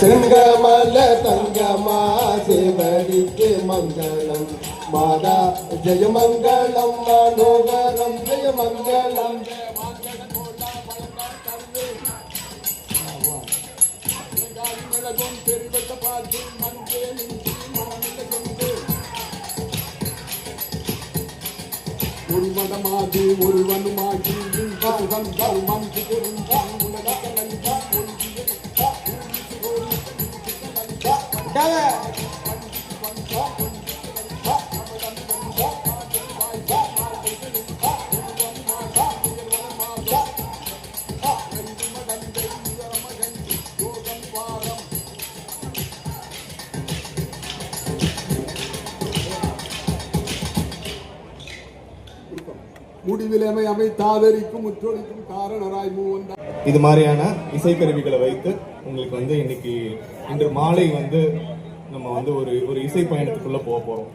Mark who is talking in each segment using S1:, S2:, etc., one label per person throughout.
S1: செங்கமல தங்கமா சேவடிக்கு மங்களம். மாதா ஜெயமங்கலம் மனோகரம் ஜெயமங்கலம்.
S2: ஒருவனமாகி ஒருவனுமாகி வந்தால் மந்து பெருந்தான் だが முடிவிலமை அமைத்தாதரிக்கும் முற்றொழிக்கும் காரணராய் மூவந்தார்
S3: இது மாதிரியான இசைக்கருவிகளை வைத்து உங்களுக்கு வந்து இன்னைக்கு இன்று மாலை வந்து நம்ம வந்து ஒரு ஒரு இசை பயணத்துக்குள்ள போக போறோம்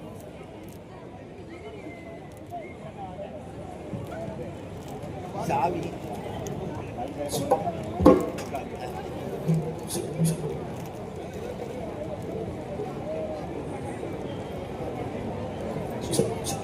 S4: Thank you.